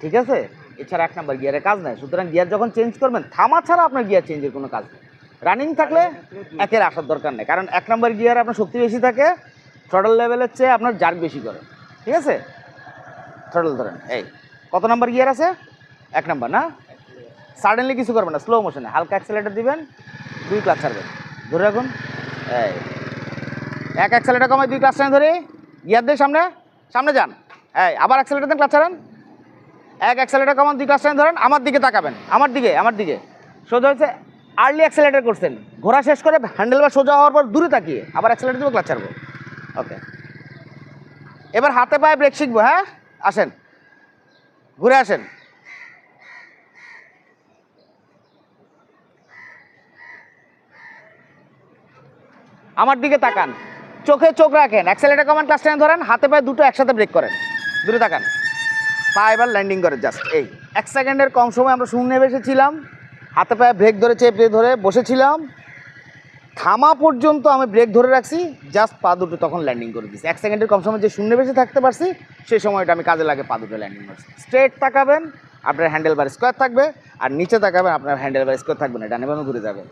ঠিক আছে? এছাড়া এক নাম্বার গিয়ারের কাজ নাই। সুতরাং গিয়ার যখন চেঞ্জ করবেন, থামা ছাড়া আপনার গিয়ার চেঞ্জের কোনো কাজ নেই। রানিং থাকলে একের আসার দরকার নেই। কারণ এক নাম্বার গিয়ারে আপনার শক্তি বেশি থাকে থ্রটল লেভেলের চেয়ে আপনার জার্ক বেশি করে। ঠিক আছে? থ্রটল ধরেন, এই। কত নাম্বার গিয়ার আছে? এক নাম্বার, না? সাডেনলি কিছু করবেন না স্লো মোশনে হালকা অ্যাক্সেলেটার দিবেন, দুই ক্লাচ ছাড়বেন। ধরে রাখুন, এই। এক অ্যাক্সেলেটার কমায় দুই ক্লাস টানে ধরে। গিয়ার দিয়ে সামনে সামনে যান। এই, আবার অ্যাক্সেলেটার দেন ক্লাচ ছাড়েন। এক অ্যাক্সেলেটার কমান দুই ক্লাচ টানে ধরেন, আমার দিকে তাকাবেন, আমার দিকে আমার দিকে। সোজা হচ্ছে আর্লি অ্যাক্সেলেটার করছেন। ঘোরা শেষ করে হ্যান্ডেল বা সোজা হওয়ার পর দূরে তাকিয়ে আবার অ্যাক্সেলেটার দেবো ক্লাচ ছাড়বো। ওকে এবার হাতে পায়ে ব্রেক শিখব হ্যাঁ? আসেন। ঘুরে আসেন। আমার দিকে তাকান। চোখে চোখ রাখেন। অ্যাক্সেলেটার কমান ক্লাস টেনে ধরেন, হাতে পায়ে দুটো একসাথে ব্রেক করেন। দূরে তাকান। পা এবার ল্যান্ডিং করে জাস্ট এই। এক সেকেন্ডের কম সময় আমরা শূন্যে বসেছিলাম, হাতে পায়ে ব্রেক ধরে, চেপে ধরে বসেছিলাম। থামা পর্যন্ত আমি ব্রেক ধরে রাখছি জাস্ট পা দুটো তখন ল্যান্ডিং করে দিচ্ছি এক সেকেন্ডের কম সময় যে শূন্য বেশি থাকতে পারছি সেই সময়টা আমি কাজে লাগে পা দুটো ল্যান্ডিং করছি। স্ট্রেট তাকাবেন, আপনার হ্যান্ডেল বার স্কোয়ার থাকবে, আর নিচে তাকাবেন, আপনার হ্যান্ডেল বার স্কোয়ার থাকবে না ডানে বামে ঘুরে যাবে